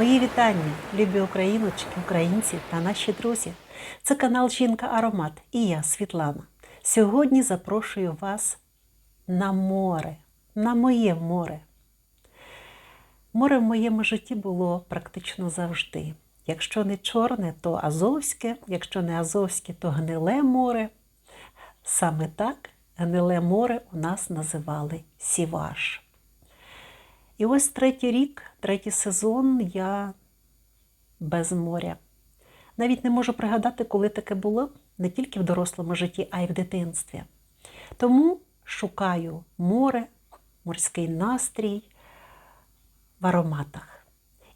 Мої вітання, любі україночки, українці та наші друзі. Це канал Жінка Аромат і я, Світлана. Сьогодні запрошую вас на море, на моє море. Море в моєму житті було практично завжди. Якщо не чорне, то Азовське, якщо не Азовське, то гниле море. Саме так гниле море у нас називали Сіваш. І ось третій рік, третій сезон я без моря. Навіть не можу пригадати, коли таке було не тільки в дорослому житті, а й в дитинстві. Тому шукаю море, морський настрій в ароматах.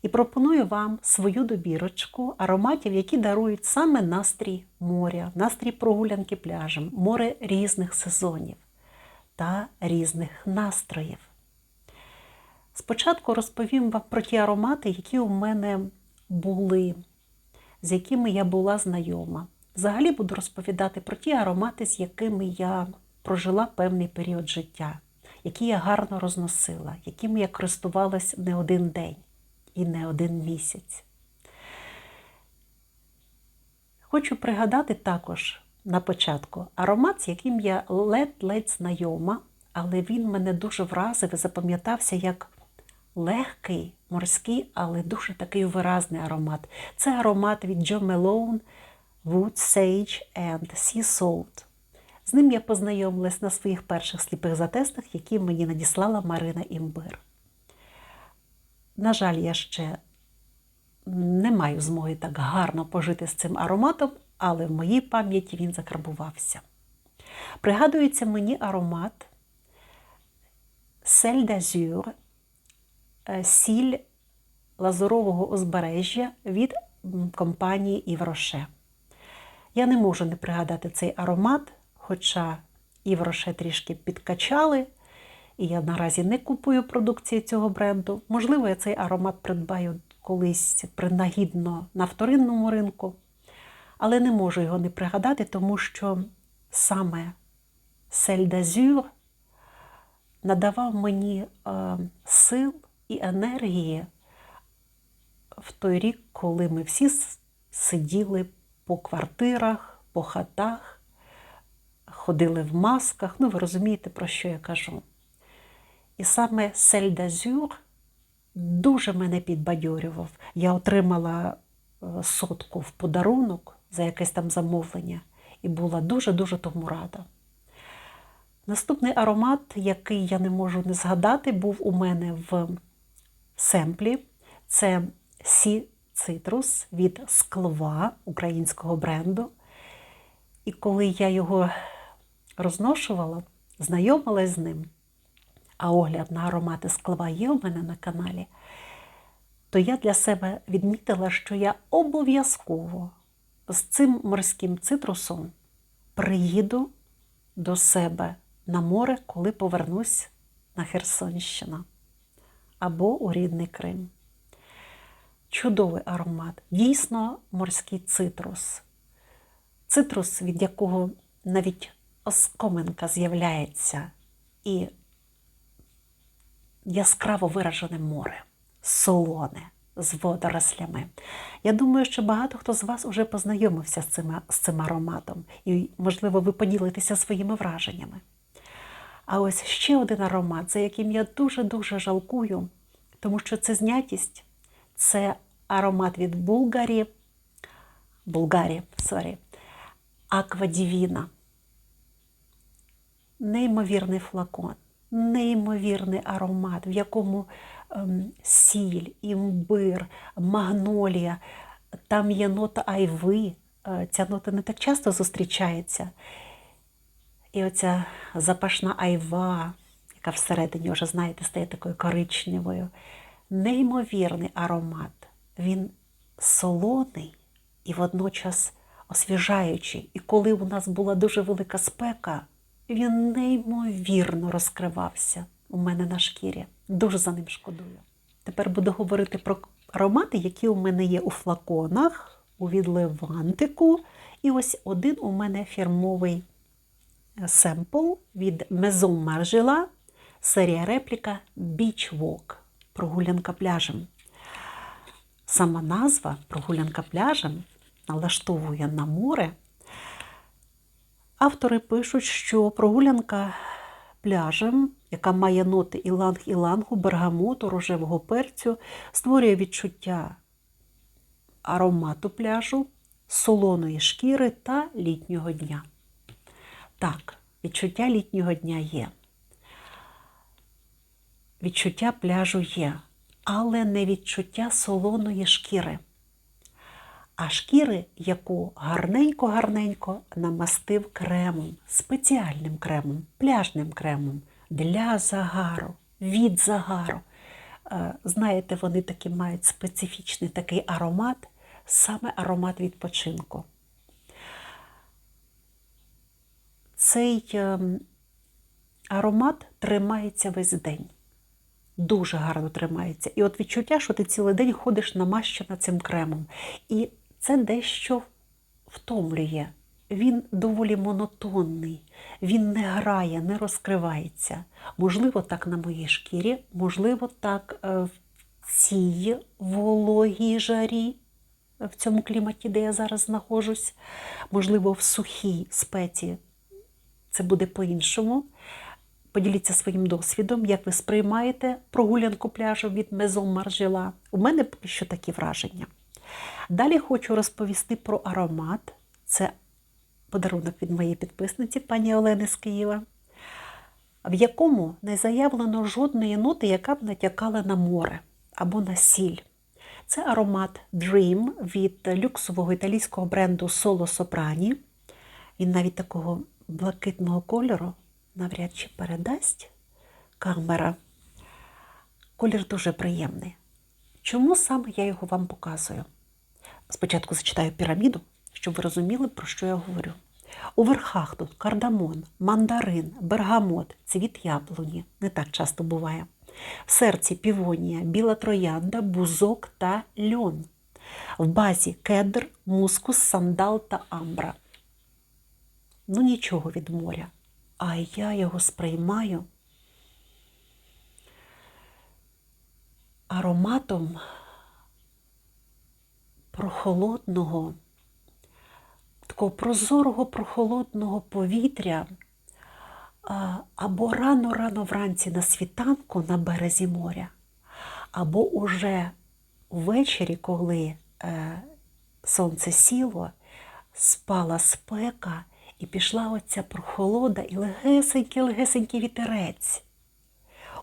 І пропоную вам свою добірочку ароматів, які дарують саме настрій моря, настрій прогулянки пляжем, море різних сезонів та різних настроїв. Спочатку розповім вам про ті аромати, які у мене були, з якими я була знайома. Взагалі буду розповідати про ті аромати, з якими я прожила певний період життя, які я гарно розносила, якими я користувалась не один день і не один місяць. Хочу пригадати також на початку аромат, з яким я ледь-ледь знайома, але він мене дуже вразив і запам'ятався як легкий, морський, але дуже такий виразний аромат. Це аромат від Джо Мелоун Wood Sage and Sea Salt. З ним я познайомилась на своїх перших сліпих затестах, які мені надіслала Марина Імбир. На жаль, я ще не маю змоги так гарно пожити з цим ароматом, але в моїй пам'яті він закарбувався. Пригадується мені аромат Сель d'Azur, сіль лазурового узбережжя від компанії Івроше. Я не можу не пригадати цей аромат, хоча Івроше трішки підкачали, і я наразі не купую продукції цього бренду. Можливо, я цей аромат придбаю колись принагідно на вторинному ринку, але не можу його не пригадати, тому що саме Сель d'Azur надавав мені е, сил і енергії в той рік, коли ми всі сиділи по квартирах, по хатах, ходили в масках. Ну, ви розумієте, про що я кажу. І саме Сель d'Azur дуже мене підбадьорював. Я отримала сотку в подарунок за якесь там замовлення і була дуже-дуже тому рада. Наступний аромат, який я не можу не згадати, був у мене в семплі. Це Сі Цитрус від склова українського бренду. І коли я його розношувала, знайомилась з ним, а огляд на аромати склова є у мене на каналі, то я для себе відмітила, що я обов'язково з цим морським цитрусом приїду до себе на море, коли повернусь на Херсонщину або у рідний Крим. Чудовий аромат, дійсно морський цитрус. Цитрус, від якого навіть оскоминка з'являється, і яскраво виражене море, солоне з водорослями. Я думаю, що багато хто з вас вже познайомився з цим, з цим ароматом, і, можливо, ви поділитеся своїми враженнями. А ось ще один аромат, за яким я дуже-дуже жалкую, тому що це знятість, це аромат від Булгарі, Булгарі, сорі, Аквадівіна. Неймовірний флакон, неймовірний аромат, в якому ем, сіль, імбир, магнолія, там є нота айви. Е, ця нота не так часто зустрічається. І оця запашна айва, яка всередині, вже, знаєте, стає такою коричневою. Неймовірний аромат. Він солоний і водночас освіжаючий. І коли у нас була дуже велика спека, він неймовірно розкривався у мене на шкірі. Дуже за ним шкодую. Тепер буду говорити про аромати, які у мене є у флаконах, у відливантику. І ось один у мене фірмовий семпл від Maison Margiela, серія репліка Beach Walk прогулянка пляжем. сама назва прогулянка пляжем налаштовує на море, автори пишуть, що прогулянка пляжем, яка має ноти іланг-ілангу, бергамоту, рожевого перцю, створює відчуття аромату пляжу, солоної шкіри та літнього дня. Так, відчуття літнього дня є. Відчуття пляжу є, але не відчуття солоної шкіри. А шкіри, яку гарненько-гарненько намастив кремом, спеціальним кремом, пляжним кремом для загару, від загару. Е, Знаєте, вони такі мають специфічний такий аромат, саме аромат відпочинку. Цей ем, аромат тримається весь день. Дуже гарно тримається. І от відчуття, що ти цілий день ходиш намащена цим кремом. І це дещо втомлює. Він доволі монотонний, він не грає, не розкривається. Можливо, так на моїй шкірі, можливо, так е, в цій вологій жарі, в цьому кліматі, де я зараз знаходжусь, можливо, в сухій спеці це буде по-іншому. Поділіться своїм досвідом, як ви сприймаєте прогулянку пляжу від Мезон Маржела. У мене поки що такі враження. Далі хочу розповісти про аромат. Це подарунок від моєї підписниці, пані Олени з Києва, в якому не заявлено жодної ноти, яка б натякала на море або на сіль. Це аромат Dream від люксового італійського бренду Solo Soprani. Він навіть такого блакитного кольору навряд чи передасть камера. Колір дуже приємний. Чому саме я його вам показую? Спочатку зачитаю піраміду, щоб ви розуміли, про що я говорю. У верхах тут кардамон, мандарин, бергамот, цвіт яблуні. Не так часто буває. В серці півонія, біла троянда, бузок та льон. В базі кедр, мускус, сандал та амбра. Ну нічого від моря. А я його сприймаю ароматом прохолодного, такого прозорого прохолодного повітря або рано-рано вранці на світанку на березі моря, або уже ввечері, коли е, сонце сіло, спала спека і пішла оця прохолода і легесенький-легесенький вітерець.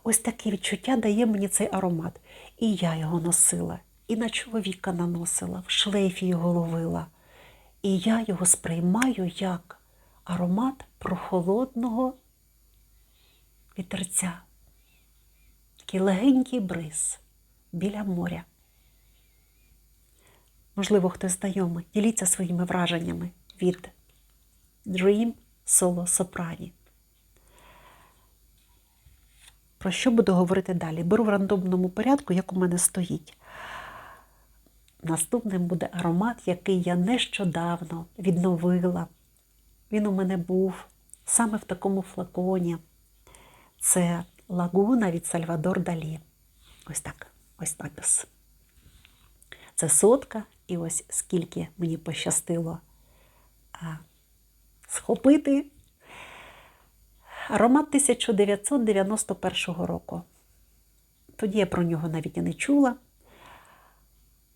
Ось таке відчуття дає мені цей аромат. І я його носила, і на чоловіка наносила, в шлейфі його ловила. І я його сприймаю як аромат прохолодного вітерця. Такий легенький бриз біля моря. Можливо, хтось знайомий. Діліться своїми враженнями від Dream Solo Soprani. Про що буду говорити далі? Беру в рандомному порядку, як у мене стоїть. Наступним буде аромат, який я нещодавно відновила. Він у мене був саме в такому флаконі. Це лагуна від Сальвадор Далі. Ось так, ось напис. Це сотка, і ось скільки мені пощастило схопити. Аромат 1991 року. Тоді я про нього навіть і не чула,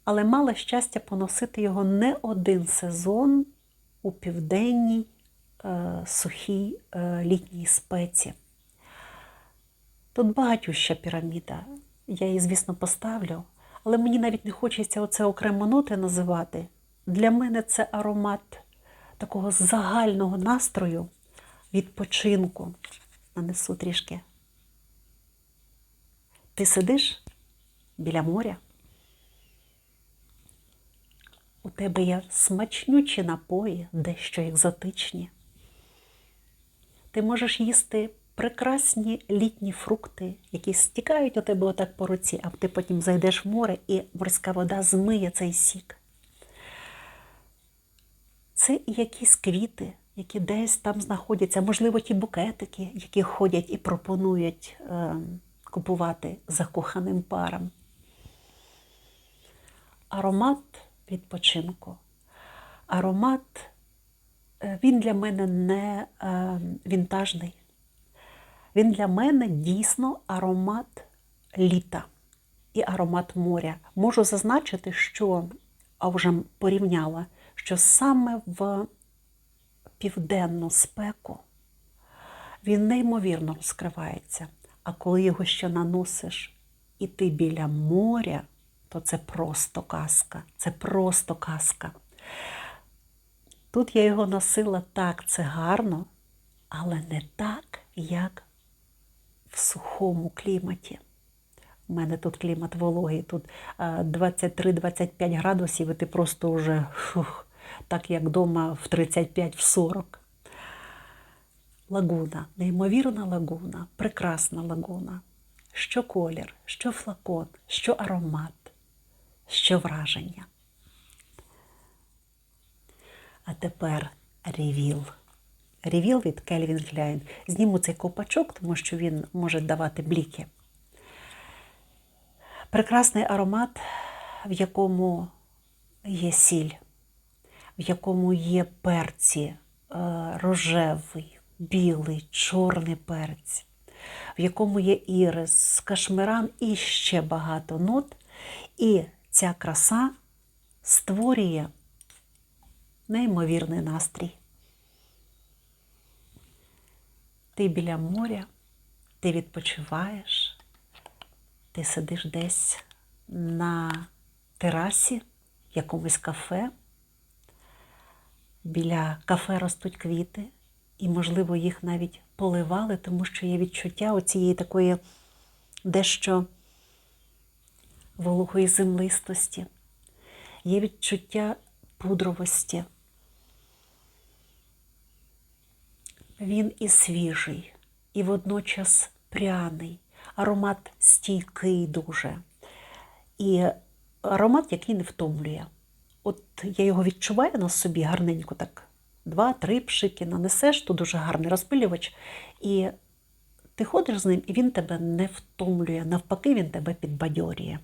але мала щастя поносити його не один сезон у південній е, сухій е, літній спеці. Тут багатюща піраміда. Я її, звісно, поставлю, але мені навіть не хочеться оце окремо ноти називати. Для мене це аромат такого загального настрою, відпочинку. Нанесу трішки. Ти сидиш біля моря. У тебе є смачнючі напої, дещо екзотичні. Ти можеш їсти прекрасні літні фрукти, які стікають у тебе отак по руці, а ти потім зайдеш в море і морська вода змиє цей сік. Це і якісь квіти, які десь там знаходяться, можливо, ті букетики, які ходять і пропонують е, купувати закоханим парам. аромат відпочинку. Аромат, е, він для мене не е, вінтажний. Він для мене дійсно аромат літа і аромат моря. Можу зазначити, що, а вже порівняла, що саме в південну спеку він неймовірно розкривається. А коли його ще наносиш і ти біля моря, то це просто казка. Це просто казка. Тут я його носила так, це гарно, але не так, як в сухому кліматі. У мене тут клімат вологий, тут 23-25 градусів, і ти просто вже фух, так як вдома в 35-40. Лагуна, неймовірна лагуна, прекрасна лагуна. Що колір, що флакон, що аромат, що враження. А тепер ревіл. Ревіл від Calvin Klein. Зніму цей копачок, тому що він може давати бліки. Прекрасний аромат, в якому є сіль, в якому є перці, е, рожевий, білий, чорний перець, в якому є ірис, кашмиран і ще багато нот. І ця краса створює неймовірний настрій. Ти біля моря, ти відпочиваєш, ти сидиш десь на терасі, в якомусь кафе. Біля кафе ростуть квіти, і, можливо, їх навіть поливали, тому що є відчуття оцієї такої дещо вологої землистості, є відчуття пудровості. Він і свіжий, і водночас пряний, аромат стійкий дуже. І аромат, який не втомлює. От я його відчуваю на собі гарненько, так два-три пшики нанесеш, то дуже гарний розпилювач. І ти ходиш з ним, і він тебе не втомлює. Навпаки, він тебе підбадьорює.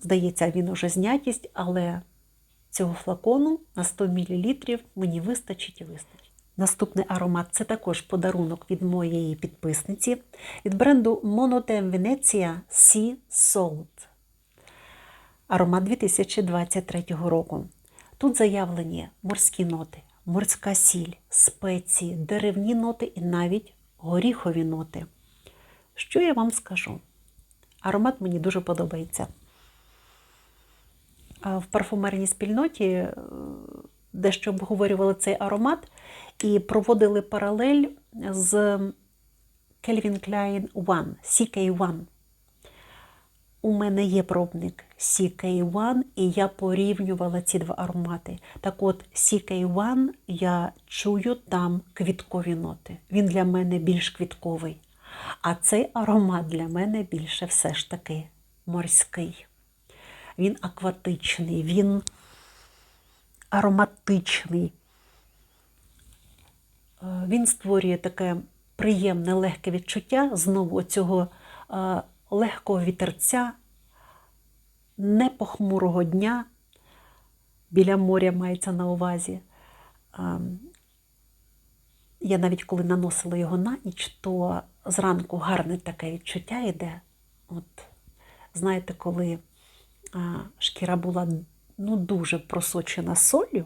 Здається, він уже знятість, але цього флакону на 100 мл мені вистачить і вистачить. Наступний аромат це також подарунок від моєї підписниці від бренду Monotem Venezia Sea Salt. Аромат 2023 року. Тут заявлені морські ноти, морська сіль, спеції, деревні ноти і навіть горіхові ноти. Що я вам скажу? Аромат мені дуже подобається. В парфумерній спільноті е, дещо обговорювали цей аромат і проводили паралель з Calvin Klein One, CK1. У мене є пробник CK1, і я порівнювала ці два аромати. Так от, CK1 я чую там квіткові ноти. Він для мене більш квітковий. А цей аромат для мене більше все ж таки морський. Він акватичний, він ароматичний. Е, він створює таке приємне легке відчуття знову цього е, легкого вітерця, непохмурого дня. Біля моря мається на увазі. Е, я навіть коли наносила його на ніч, то зранку гарне таке відчуття йде. От, Знаєте, коли шкіра була ну, дуже просочена солью,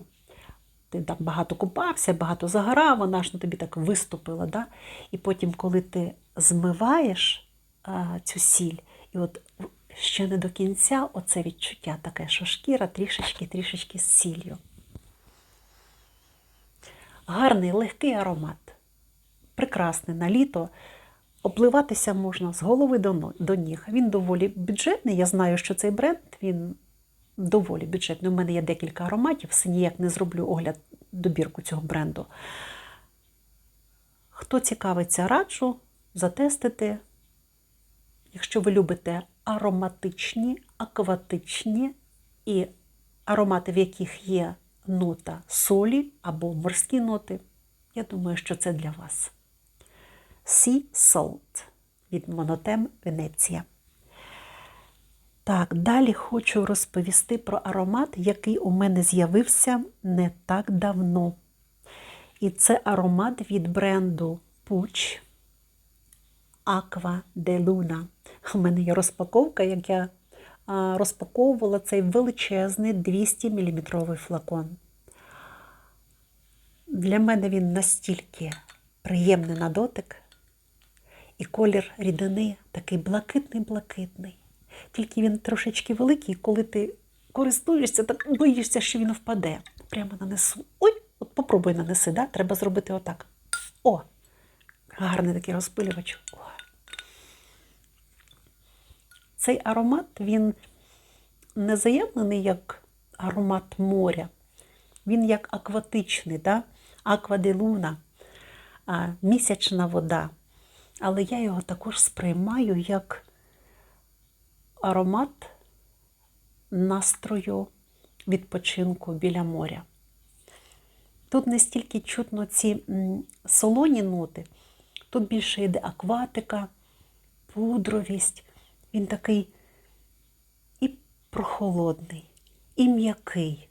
ти там багато купався, багато загорав, вона ж на тобі так виступила. Да? І потім, коли ти змиваєш цю сіль, і от ще не до кінця оце відчуття таке, що шкіра трішечки-трішечки з сіллю. Гарний легкий аромат. Прекрасний на літо. Обливатися можна з голови до, ніг. Він доволі бюджетний. Я знаю, що цей бренд він доволі бюджетний. У мене є декілька ароматів, все ніяк не зроблю огляд добірку цього бренду. Хто цікавиться, раджу затестити. Якщо ви любите ароматичні, акватичні і аромати, в яких є нота солі або морські ноти, я думаю, що це для вас. Sea Salt від Monotem Венеція. Так, далі хочу розповісти про аромат, який у мене з'явився не так давно. І це аромат від бренду Puch Aqua de Luna. У мене є розпаковка, як я розпаковувала цей величезний 200 мм флакон. Для мене він настільки приємний на дотик, і колір рідини такий блакитний-блакитний. Тільки він трошечки великий, коли ти користуєшся, так боїшся, що він впаде. Прямо нанесу. Ой, от попробуй нанеси, да? треба зробити отак. О! Гарний такий розпилювач. О. Цей аромат, він не заявлений як аромат моря. Він як акватичний, да? аква де луна, а, місячна вода. Але я його також сприймаю як аромат настрою відпочинку біля моря. Тут не стільки чутно ці солоні ноти, тут більше йде акватика, пудровість. Він такий і прохолодний, і м'який,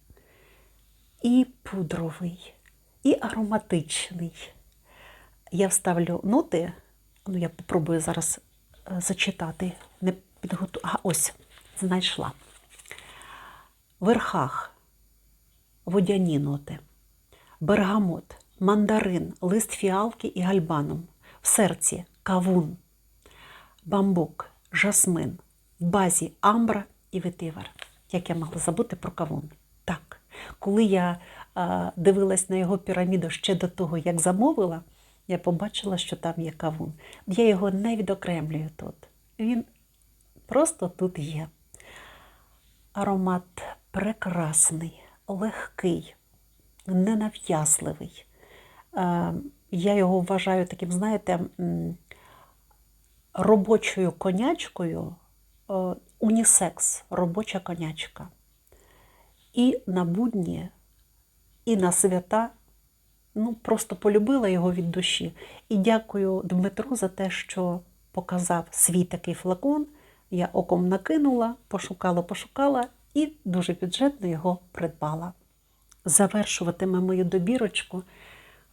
і пудровий, і ароматичний. Я вставлю ноти, ну я попробую зараз е, зачитати. Не підготу... А, ось, знайшла. В верхах водяні ноти, бергамот, мандарин, лист фіалки і гальбаном. В серці кавун, бамбук, жасмин, в базі амбра і ветивер. Як я могла забути про кавун? Так, коли я а, дивилась на його піраміду ще до того, як замовила, я побачила, що там є кавун. Я його не відокремлюю тут. Він просто тут є. Аромат прекрасний, легкий, ненав'язливий. Е, Я його вважаю таким, знаєте, робочою конячкою, е, унісекс, робоча конячка. І на будні, і на свята. Ну, просто полюбила його від душі. І дякую Дмитру за те, що показав свій такий флакон. Я оком накинула, пошукала, пошукала і дуже бюджетно його придбала. Завершуватиме мою добірочку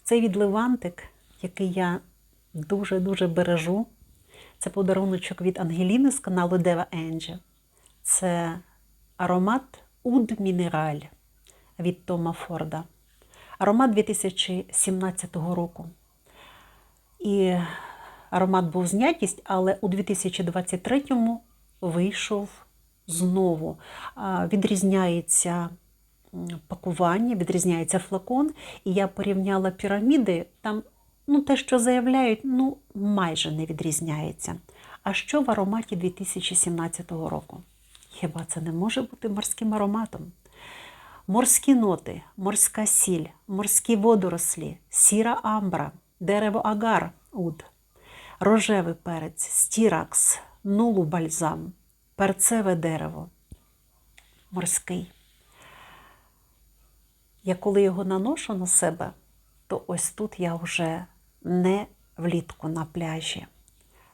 цей відливантик, який я дуже-дуже бережу. Це подаруночок від Ангеліни з каналу Дева Енджі. Це аромат Уд Мінераль від Тома Форда. Аромат 2017 року. І аромат був знятість, але у 2023-му вийшов знову. Відрізняється пакування, відрізняється флакон. І я порівняла піраміди, там ну, те, що заявляють, ну, майже не відрізняється. А що в ароматі 2017 року? Хіба це не може бути морським ароматом? Морські ноти, морська сіль, морські водорослі, сіра амбра, дерево агар, уд, рожевий перець, стіракс, нулу бальзам, перцеве дерево, морський. Я коли його наношу на себе, то ось тут я вже не влітку на пляжі,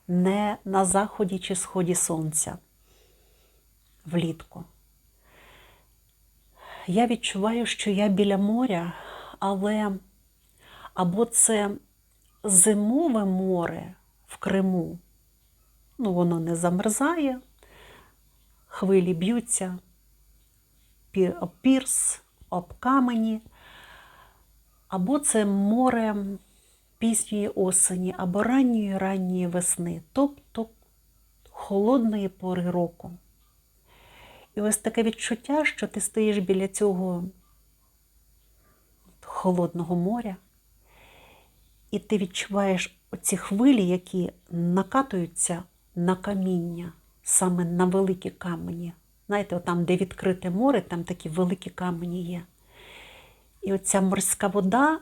не на заході чи сході сонця. Влітку. Я відчуваю, що я біля моря, але або це зимове море в Криму, ну, воно не замерзає, хвилі б'ються об пірс, об камені, або це море пізньої осені, або ранньої ранньої весни, тобто холодної пори року. І ось таке відчуття, що ти стоїш біля цього холодного моря, і ти відчуваєш оці хвилі, які накатуються на каміння, саме на великі камені. Знаєте, там, де відкрите море, там такі великі камені є. І оця морська вода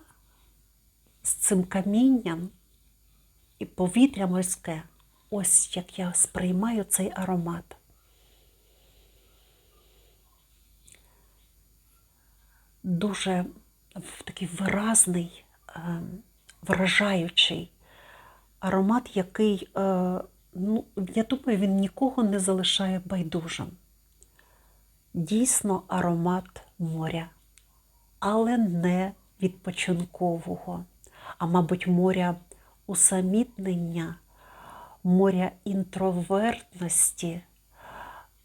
з цим камінням і повітря морське, ось як я сприймаю цей аромат. дуже такий виразний, е, вражаючий аромат, який е, ну, я думаю, він нікого не залишає байдужим. Дійсно аромат моря, але не відпочинкового, а, мабуть, моря усамітнення, моря інтровертності,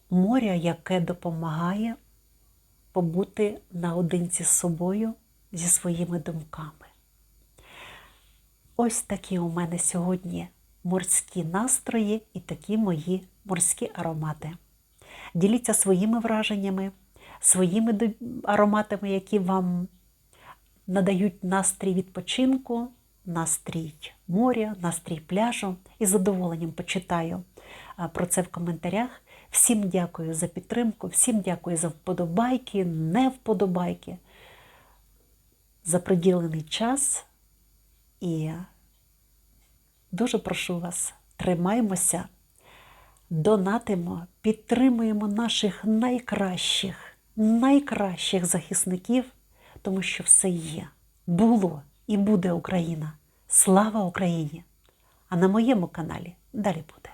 моря, яке допомагає побути наодинці з собою зі своїми думками. Ось такі у мене сьогодні морські настрої і такі мої морські аромати. Діліться своїми враженнями, своїми ароматами, які вам надають настрій відпочинку, настрій моря, настрій пляжу. І з задоволенням почитаю про це в коментарях. Всім дякую за підтримку, всім дякую за вподобайки, не вподобайки, за приділений час. І дуже прошу вас, тримаймося, донатимо, підтримуємо наших найкращих, найкращих захисників, тому що все є, було і буде Україна. Слава Україні! А на моєму каналі далі буде.